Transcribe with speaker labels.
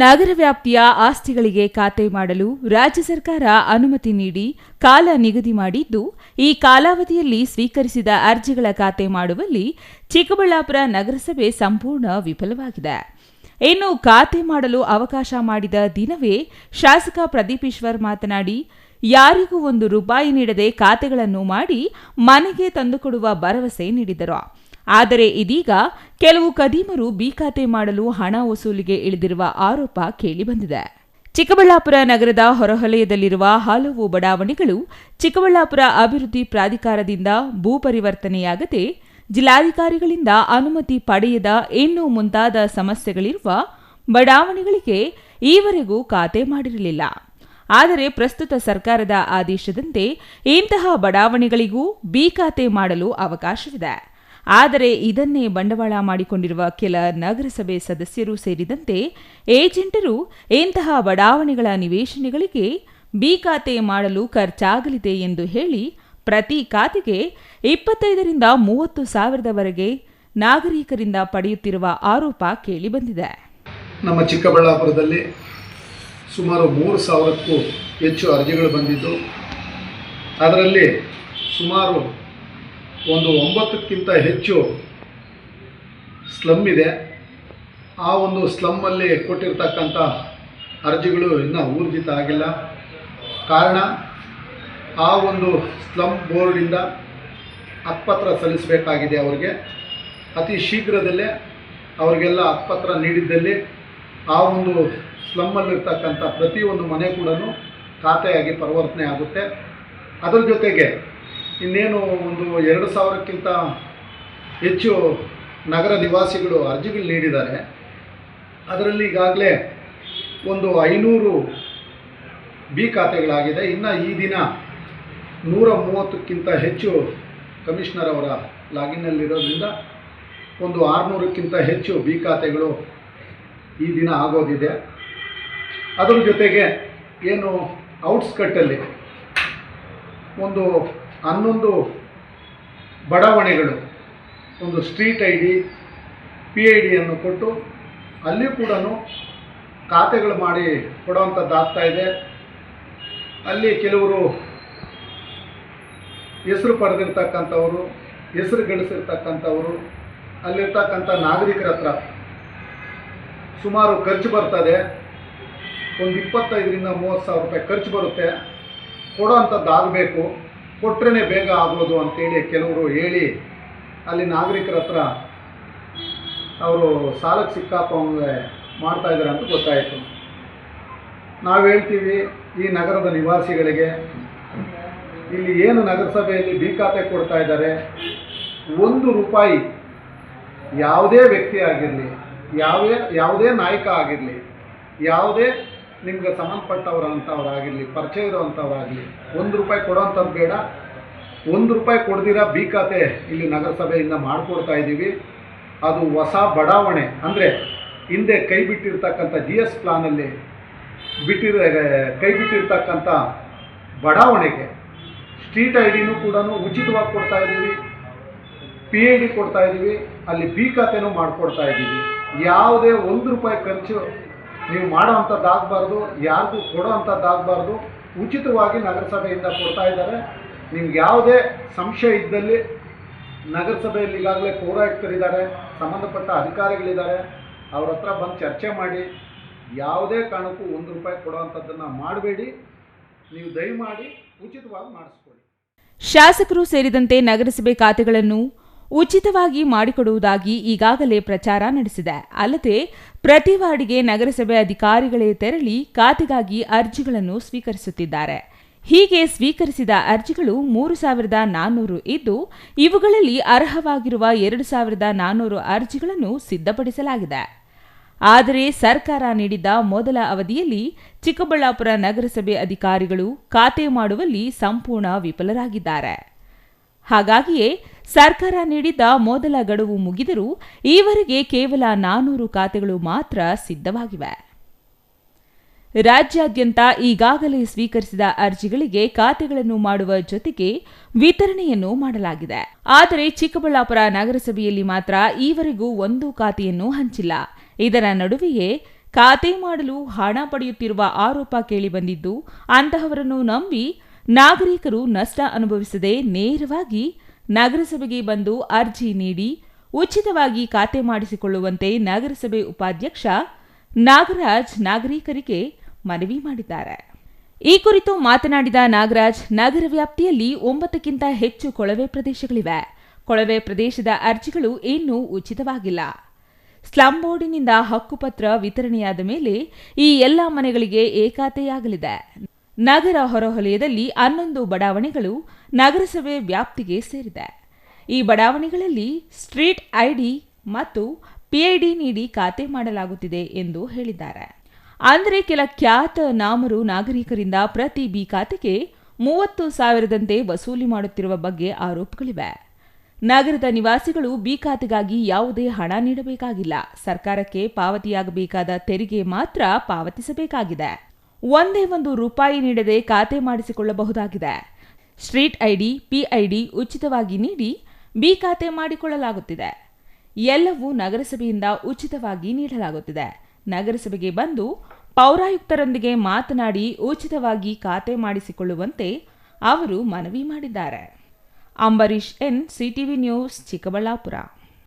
Speaker 1: ನಗರ ವ್ಯಾಪ್ತಿಯ ಆಸ್ತಿಗಳಿಗೆ ಖಾತೆ ಮಾಡಲು ರಾಜ್ಯ ಸರ್ಕಾರ ಅನುಮತಿ ನೀಡಿ ಕಾಲ ನಿಗದಿ ಮಾಡಿದ್ದು, ಈ ಕಾಲಾವಧಿಯಲ್ಲಿ ಸ್ವೀಕರಿಸಿದ ಅರ್ಜಿಗಳ ಖಾತೆ ಮಾಡುವಲ್ಲಿ ಚಿಕ್ಕಬಳ್ಳಾಪುರ ನಗರಸಭೆ ಸಂಪೂರ್ಣ ವಿಫಲವಾಗಿದೆ. ಇನ್ನು ಖಾತೆ ಮಾಡಲು ಅವಕಾಶ ಮಾಡಿದ ದಿನವೇ ಶಾಸಕ ಪ್ರದೀಪ್ ಈಶ್ವರ್ ಮಾತನಾಡಿ, ಯಾರಿಗೂ ಒಂದು ರೂಪಾಯಿ ನೀಡದೆ ಖಾತೆಗಳನ್ನು ಮಾಡಿ ಮನೆಗೆ ತಂದುಕೊಡುವ ಭರವಸೆ ನೀಡಿದರು. ಆದರೆ ಇದೀಗ ಕೆಲವು ಕದೀಮರು ಬಿ ಖಾತೆ ಮಾಡಲು ಹಣ ವಸೂಲಿಗೆ ಇಳಿದಿರುವ ಆರೋಪ ಕೇಳಿಬಂದಿದೆ. ಚಿಕ್ಕಬಳ್ಳಾಪುರ ನಗರದ ಹೊರವಲಯದಲ್ಲಿರುವ ಹಲವು ಬಡಾವಣೆಗಳು ಚಿಕ್ಕಬಳ್ಳಾಪುರ ಅಭಿವೃದ್ಧಿ ಪ್ರಾಧಿಕಾರದಿಂದ ಭೂ ಪರಿವರ್ತನೆಯಾಗದೆ ಜಿಲ್ಲಾಧಿಕಾರಿಗಳಿಂದ ಅನುಮತಿ ಪಡೆಯದ ಇನ್ನೂ ಮುಂತಾದ ಸಮಸ್ಯೆಗಳಿರುವ ಬಡಾವಣೆಗಳಿಗೆ ಈವರೆಗೂ ಖಾತೆ ಮಾಡಿರಲಿಲ್ಲ. ಆದರೆ ಪ್ರಸ್ತುತ ಸರ್ಕಾರದ ಆದೇಶದಂತೆ ಇಂತಹ ಬಡಾವಣೆಗಳಿಗೂ ಬಿ ಖಾತೆ ಮಾಡಲು ಅವಕಾಶವಿದೆ. ಆದರೆ ಇದನ್ನೇ ಬಂಡವಾಳ ಮಾಡಿಕೊಂಡಿರುವ ಕೆಲ ನಗರಸಭೆ ಸದಸ್ಯರು ಸೇರಿದಂತೆ ಏಜೆಂಟರು ಇಂತಹ ಬಡಾವಣೆಗಳ ನಿವೇಶನಗಳಿಗೆ ಬಿ ಖಾತೆ ಮಾಡಲು ಖರ್ಚಾಗಲಿದೆ ಎಂದು ಹೇಳಿ ಪ್ರತಿ ಖಾತೆಗೆ ಇಪ್ಪತ್ತೈದರಿಂದ ಮೂವತ್ತು ಸಾವಿರದವರೆಗೆ ನಾಗರಿಕರಿಂದ ಪಡೆಯುತ್ತಿರುವ ಆರೋಪ ಕೇಳಿಬಂದಿದೆ
Speaker 2: ನಮ್ಮ ಚಿಕ್ಕಬಳ್ಳಾಪುರದಲ್ಲಿ ಸುಮಾರು ಮೂರು ಸಾವಿರಕ್ಕೂ ಹೆಚ್ಚು ಅರ್ಜಿಗಳು ಬಂದಿದ್ದು, ಅದರಲ್ಲಿ ಸುಮಾರು ಒಂದು ಒಂಬತ್ತಕ್ಕಿಂತ ಹೆಚ್ಚು ಸ್ಲಮ್ ಇದೆ. ಆ ಒಂದು ಸ್ಲಮ್ಮಲ್ಲಿ ಕೊಟ್ಟಿರ್ತಕ್ಕಂಥ ಅರ್ಜಿಗಳು ಇನ್ನೂ ಊರ್ಜಿತ ಆಗಿಲ್ಲ. ಕಾರಣ, ಆ ಒಂದು ಸ್ಲಮ್ ಬೋರ್ಡಿಂದ ಹಕ್ಪತ್ರ ಸಲ್ಲಿಸಬೇಕಾಗಿದೆ ಅವರಿಗೆ. ಅತಿ ಶೀಘ್ರದಲ್ಲೇ ಅವರಿಗೆಲ್ಲ ಹಕ್ಪತ್ರ ನೀಡಿದ್ದಲ್ಲಿ ಆ ಒಂದು ಸ್ಲಮ್ಮಲ್ಲಿರ್ತಕ್ಕಂಥ ಪ್ರತಿಯೊಂದು ಮನೆ ಕೂಡ ಖಾತೆಯಾಗಿ ಪರಿವರ್ತನೆ ಆಗುತ್ತೆ. ಅದರ ಜೊತೆಗೆ ಇನ್ನೇನು ಒಂದು ಎರಡು ಸಾವಿರಕ್ಕಿಂತ ಹೆಚ್ಚು ನಗರ ನಿವಾಸಿಗಳು ಅರ್ಜಿಗಳು ನೀಡಿದ್ದಾರೆ. ಅದರಲ್ಲಿ ಈಗಾಗಲೇ ಒಂದು ಐನೂರು ಬಿ ಖಾತೆಗಳಾಗಿದೆ. ಇನ್ನು ಈ ದಿನ ನೂರ ಮೂವತ್ತಕ್ಕಿಂತ ಹೆಚ್ಚು ಕಮಿಷನರ್ ಅವರ ಲಾಗಿನ್ನಲ್ಲಿರೋದ್ರಿಂದ ಒಂದು ಆರುನೂರಕ್ಕಿಂತ ಹೆಚ್ಚು ಬಿ ಖಾತೆಗಳು ಈ ದಿನ ಆಗೋದಿದೆ. ಅದರ ಜೊತೆಗೆ ಏನು ಔಟ್ಸ್ಕಟ್ಟಲ್ಲಿ ಒಂದು ಹನ್ನೊಂದು ಬಡಾವಣೆಗಳು, ಒಂದು street I D, P I ಡಿಯನ್ನು ಕೊಟ್ಟು ಅಲ್ಲಿ ಕೂಡ ಖಾತೆಗಳು ಮಾಡಿ ಕೊಡುವಂಥದ್ದು ಆಗ್ತಾ ಇದೆ. ಅಲ್ಲಿ ಕೆಲವರು ಹೆಸರು ಪಡೆದಿರ್ತಕ್ಕಂಥವರು, ಹೆಸರು ಗಳಿಸಿರ್ತಕ್ಕಂಥವರು, ಅಲ್ಲಿರ್ತಕ್ಕಂಥ ನಾಗರಿಕರ ಹತ್ರ ಸುಮಾರು ಖರ್ಚು ಬರ್ತದೆ. ಒಂದು ಇಪ್ಪತ್ತೈದರಿಂದ ಮೂವತ್ತು ಸಾವಿರ ರೂಪಾಯಿ ಖರ್ಚು ಬರುತ್ತೆ. ಕೊಡೋ ಅಂಥದ್ದು ಆಗಬೇಕು. ಕೊಟ್ರೇ ಬೇಗ ಆಗೋದು ಅಂತೇಳಿ ಕೆಲವರು ಹೇಳಿ ಅಲ್ಲಿ ನಾಗರಿಕರ ಹತ್ರ ಅವರು ಸಾಲಕ್ಕೆ ಸಿಕ್ಕಾಪಂಗೆ ಮಾಡ್ತಾ ಇದ್ದಾರೆ ಅಂತ ಗೊತ್ತಾಯಿತು. ನಾವು ಹೇಳ್ತೀವಿ ಈ ನಗರದ ನಿವಾಸಿಗಳಿಗೆ, ಇಲ್ಲಿ ಏನು ನಗರಸಭೆಯಲ್ಲಿ ಬಿ ಖಾತೆ ಕೊಡ್ತಾ ಇದ್ದಾರೆ, ಒಂದು ರೂಪಾಯಿ ಯಾವುದೇ ವ್ಯಕ್ತಿ ಆಗಿರಲಿ ಯಾವುದೇ ಯಾವುದೇ ನಾಯಕ ಆಗಿರಲಿ, ಯಾವುದೇ ನಿಮ್ಗೆ ಸಂಬಂಧಪಟ್ಟವ್ರು ಅಂಥವ್ರಾಗಿರಲಿ ಪರಿಚಯ ಇರೋವಂಥವ್ರಾಗಲಿ ಒಂದು ರೂಪಾಯಿ ಕೊಡೋವಂಥದ್ದು ಬೇಡ. ಒಂದು ರೂಪಾಯಿ ಕೊಡ್ದಿರ ಬಿ ಖಾತೆ ಇಲ್ಲಿ ನಗರಸಭೆಯಿಂದ ಮಾಡಿಕೊಡ್ತಾ ಇದ್ದೀವಿ. ಅದು ಹೊಸ ಬಡಾವಣೆ. ಅಂದರೆ ಹಿಂದೆ ಕೈ ಬಿಟ್ಟಿರ್ತಕ್ಕಂಥ ಜಿ ಎಸ್ ಪ್ಲಾನಲ್ಲಿ ಬಿಟ್ಟಿರ, ಕೈ ಬಿಟ್ಟಿರ್ತಕ್ಕಂಥ ಬಡಾವಣೆಗೆ ಸ್ಟ್ರೀಟ್ ಐ ಡಿನೂ ಕೂಡ ಉಚಿತವಾಗಿ ಕೊಡ್ತಾ ಇದ್ದೀವಿ. ಪಿ ಐ ಡಿ ಕೊಡ್ತಾ ಇದ್ದೀವಿ. ಅಲ್ಲಿ ಬಿ ಖಾತೆನೂ ಮಾಡಿಕೊಡ್ತಾ ಇದ್ದೀವಿ. ಯಾವುದೇ ಒಂದು ರೂಪಾಯಿ ಖರ್ಚು ನೀವು ಮಾಡೋ ಅಂಥದ್ದಾಗಬಾರ್ದು ಯಾರಿಗೂ ಕೊಡೋ ಅಂಥದ್ದಾಗಬಾರ್ದು ಉಚಿತವಾಗಿ ನಗರಸಭೆಯಿಂದ ಕೊಡ್ತಾ ಇದ್ದಾರೆ. ನಿಮ್ಗೆ ಯಾವುದೇ ಸಂಶಯ ಇದ್ದಲ್ಲಿ ನಗರಸಭೆಯಲ್ಲಿ ಈಗಾಗಲೇ ಪೌರಾಯುಕ್ತರಿದ್ದಾರೆ, ಸಂಬಂಧಪಟ್ಟ ಅಧಿಕಾರಿಗಳಿದ್ದಾರೆ, ಅವ್ರ ಹತ್ರ ಬಂದು ಚರ್ಚೆ ಮಾಡಿ, ಯಾವುದೇ ಕಾರಣಕ್ಕೂ ಒಂದು ರೂಪಾಯಿ ಕೊಡುವಂಥದ್ದನ್ನು ಮಾಡಬೇಡಿ. ನೀವು ದಯಮಾಡಿ ಉಚಿತವಾಗಿ ಮಾಡಿಸ್ಕೊಳ್ಳಿ.
Speaker 1: ಶಾಸಕರು ಸೇರಿದಂತೆ ನಗರಸಭೆ ಖಾತೆಗಳನ್ನು ಉಚಿತವಾಗಿ ಮಾಡಿಕೊಡುವುದಾಗಿ ಈಗಾಗಲೇ ಪ್ರಚಾರ ನಡೆಸಿದೆ. ಅಲ್ಲದೆ, ಪ್ರತಿ ವಾರ್ಡ್ಗೆ ನಗರಸಭೆ ಅಧಿಕಾರಿಗಳೇ ತೆರಳಿ ಖಾತೆಗಾಗಿ ಅರ್ಜಿಗಳನ್ನು ಸ್ವೀಕರಿಸುತ್ತಿದ್ದಾರೆ. ಹೀಗೆ ಸ್ವೀಕರಿಸಿದ ಅರ್ಜಿಗಳು ಮೂರು ಸಾವಿರದ ನಾನ್ನೂರು ಇದ್ದು, ಇವುಗಳಲ್ಲಿ ಅರ್ಹವಾಗಿರುವ ಎರಡು ಸಾವಿರದ ನಾನ್ನೂರು ಅರ್ಜಿಗಳನ್ನು ಸಿದ್ಧಪಡಿಸಲಾಗಿದೆ. ಆದರೆ, ಸರ್ಕಾರ ನೀಡಿದ್ದ ಮೊದಲ ಅವಧಿಯಲ್ಲಿ ಚಿಕ್ಕಬಳ್ಳಾಪುರ ನಗರಸಭೆ ಅಧಿಕಾರಿಗಳು ಖಾತೆ ಮಾಡುವಲ್ಲಿ ಸಂಪೂರ್ಣ ವಿಫಲರಾಗಿದ್ದಾರೆ. ಹಾಗಾಗಿಯೇ ಸರ್ಕಾರ ನೀಡಿದ್ದ ಮೊದಲ ಗಡುವು ಮುಗಿದರೂ ಈವರೆಗೆ ಕೇವಲ ನಾನೂರು ಖಾತೆಗಳು ಮಾತ್ರ ಸಿದ್ಧವಾಗಿವೆ. ರಾಜ್ಯಾದ್ಯಂತ ಈಗಾಗಲೇ ಸ್ವೀಕರಿಸಿದ ಅರ್ಜಿಗಳಿಗೆ ಖಾತೆಗಳನ್ನು ಮಾಡುವ ಜೊತೆಗೆ ವಿತರಣೆಯನ್ನು ಮಾಡಲಾಗಿದೆ. ಆದರೆ ಚಿಕ್ಕಬಳ್ಳಾಪುರ ನಗರಸಭೆಯಲ್ಲಿ ಮಾತ್ರ ಈವರೆಗೂ ಒಂದು ಖಾತೆಯನ್ನು ಹಂಚಿಲ್ಲ. ಇದರ ನಡುವೆಯೇ ಖಾತೆ ಮಾಡಲು ಹಣ ಪಡೆಯುತ್ತಿರುವ ಆರೋಪ ಕೇಳಿಬಂದಿದ್ದು ಅಂತಹವರನ್ನು ನಂಬಿ ನಾಗರಿಕರು ನಷ್ಟ ಅನುಭವಿಸದೆ ನೇರವಾಗಿ ನಗರಸಭೆಗೆ ಬಂದು ಅರ್ಜಿ ನೀಡಿ ಉಚಿತವಾಗಿ ಖಾತೆ ಮಾಡಿಸಿಕೊಳ್ಳುವಂತೆ ನಗರಸಭೆ ಉಪಾಧ್ಯಕ್ಷ ನಾಗರಾಜ್ ನಾಗರಿಕರಿಗೆ ಮನವಿ ಮಾಡಿದ್ದಾರೆ. ಈ ಕುರಿತು ಮಾತನಾಡಿದ ನಾಗರಾಜ್, ನಗರ ವ್ಯಾಪ್ತಿಯಲ್ಲಿ ಒಂಬತ್ತಕ್ಕಿಂತ ಹೆಚ್ಚು ಕೊಳವೆ ಪ್ರದೇಶಗಳಿವೆ. ಕೊಳವೆ ಪ್ರದೇಶದ ಅರ್ಜಿಗಳು ಇನ್ನೂ ಉಚಿತವಾಗಿಲ್ಲ. ಸ್ಲಂ ಬೋರ್ಡಿನಿಂದ ಹಕ್ಕುಪತ್ರ ವಿತರಣೆಯಾದ ಮೇಲೆ ಈ ಎಲ್ಲ ಮನೆಗಳಿಗೆ ಏಕಾತೆಯಾಗಲಿದೆ. ನಗರ ಹೊರವಲಯದಲ್ಲಿ ಹನ್ನೊಂದು ಬಡಾವಣೆಗಳು ನಗರಸಭೆ ವ್ಯಾಪ್ತಿಗೆ ಸೇರಿದೆ. ಈ ಬಡಾವಣೆಗಳಲ್ಲಿ ಸ್ಟ್ರೀಟ್ ಐಡಿ ಮತ್ತು ಪಿಐಡಿ ನೀಡಿ ಖಾತೆ ಮಾಡಲಾಗುತ್ತಿದೆ ಎಂದು ಹೇಳಿದ್ದಾರೆ. ಅಂದರೆ ಕೆಲ ಖ್ಯಾತ ನಾಮರು ನಾಗರಿಕರಿಂದ ಪ್ರತಿ ಬಿ ಖಾತೆಗೆ ಮೂವತ್ತು ಸಾವಿರದಂತೆ ವಸೂಲಿ ಮಾಡುತ್ತಿರುವ ಬಗ್ಗೆ ಆರೋಪಗಳಿವೆ. ನಗರದ ನಿವಾಸಿಗಳು ಬಿ ಖಾತೆಗಾಗಿ ಯಾವುದೇ ಹಣ ನೀಡಬೇಕಾಗಿಲ್ಲ. ಸರ್ಕಾರಕ್ಕೆ ಪಾವತಿಯಾಗಬೇಕಾದ ತೆರಿಗೆ ಮಾತ್ರ ಪಾವತಿಸಬೇಕಾಗಿದೆ. ಒಂದೇ ಒಂದು ರೂಪಾಯಿ ನೀಡದೆ ಖಾತೆ ಮಾಡಿಸಿಕೊಳ್ಳಬಹುದಾಗಿದೆ. ಸ್ಟ್ರೀಟ್ ಐಡಿ, ಪಿಐಡಿ ಉಚಿತವಾಗಿ ನೀಡಿ ಬಿ ಖಾತೆ ಮಾಡಿಕೊಳ್ಳಲಾಗುತ್ತಿದೆ. ಎಲ್ಲವೂ ನಗರಸಭೆಯಿಂದ ಉಚಿತವಾಗಿ ನೀಡಲಾಗುತ್ತಿದೆ. ನಗರಸಭೆಗೆ ಬಂದು ಪೌರಾಯುಕ್ತರೊಂದಿಗೆ ಮಾತನಾಡಿ ಉಚಿತವಾಗಿ ಖಾತೆ ಮಾಡಿಸಿಕೊಳ್ಳುವಂತೆ ಅವರು ಮನವಿ ಮಾಡಿದ್ದಾರೆ. Ambareesh N, CTV news, Chikkaballapur.